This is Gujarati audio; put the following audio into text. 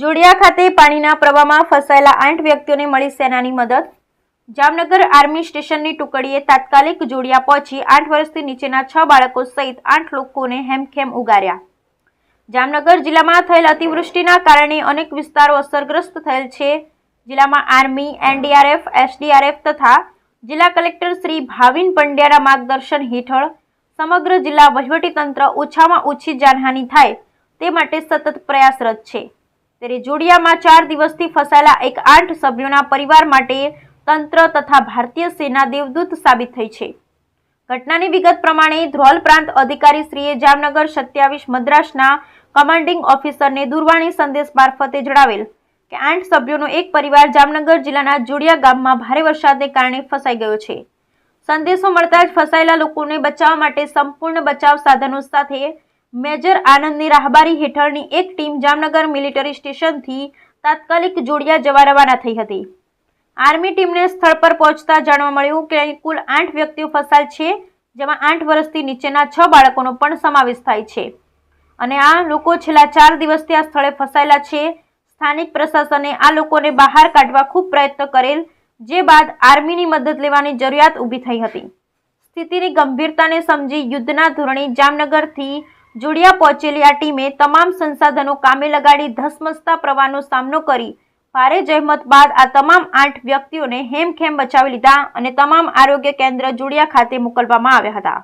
જોડિયા ખાતે પાણીના પ્રવાહમાં ફસાયેલા આઠ વ્યક્તિઓને મળી સેનાની મદદ. જામનગર આર્મી સ્ટેશનની ટુકડીએ તાત્કાલિક જોડિયા પહોંચી આઠ વર્ષથી નીચેના છ બાળકો સહિત આઠ લોકોને હેમખેમ ઉગાર્યા. જામનગર જિલ્લામાં થયેલ અતિવૃષ્ટિના કારણે અનેક વિસ્તારો અસરગ્રસ્ત થયેલ છે. જિલ્લામાં આર્મી, એનડીઆરએફ, એસડીઆરએફ તથા જિલ્લા કલેક્ટર શ્રી ભાવિન પંડ્યાના માર્ગદર્શન હેઠળ સમગ્ર જિલ્લા વહીવટીતંત્ર ઓછામાં ઓછી જાનહાનિ થાય તે માટે સતત પ્રયાસરત છે. ત્યારે જોડિયામાં ચાર દિવસથી ફસાયેલા એક આઠ સભ્યોના પરિવાર માટે તંત્ર તથા ભારતીય સેના દેવદૂત સાબિત થઈ છે. ઘટનાની વિગત પ્રમાણે ધ્રોલ પ્રાંત અધિકારી જામનગર સત્યાવીસ મદ્રાસના કમાન્ડિંગ ઓફિસરને દૂરવાણી સંદેશ મારફતે જણાવેલ કે આઠ સભ્યોનો એક પરિવાર જામનગર જિલ્લાના જોડિયા ગામમાં ભારે વરસાદને કારણે ફસાઈ ગયો છે. સંદેશો મળતા જ ફસાયેલા લોકોને બચાવવા માટે સંપૂર્ણ બચાવ સાધનો સાથે મેજર આનંદની રાહબારી હેઠળની એક ટીમ જામનગર મિલિટરી સ્ટેશનથી તાત્કાલિક જોડિયા જવા રવાના થઈ હતી. આર્મી ટીમને સ્થળ પર પહોંચતા જાણવા મળ્યું કે કુલ આઠ વ્યક્તિઓ ફસાયેલ છે, જેમાં આઠ વર્ષથી નીચેના છ બાળકોનો પણ સમાવેશ થાય છે. અને આ લોકો છેલ્લા ચાર દિવસથી આ સ્થળે ફસાયેલા છે. સ્થાનિક પ્રશાસને આ લોકોને બહાર કાઢવા ખૂબ પ્રયત્ન કરેલ, જે બાદ આર્મીની મદદ લેવાની જરૂરિયાત ઊભી થઈ હતી. સ્થિતિની ગંભીરતાને સમજી યુદ્ધના ધોરણે જામનગરથી જોડિયા પહોંચેલી આ ટીમે તમામ સંસાધનો કામે લગાડી ધસમસતા પ્રવાહનો સામનો કરી. ભારે જહેમત બાદ આ તમામ આઠ વ્યક્તિઓને હેમખેમ બચાવી લીધા અને તમામ આરોગ્ય કેન્દ્ર જોડિયા ખાતે મોકલવામાં આવ્યા હતા.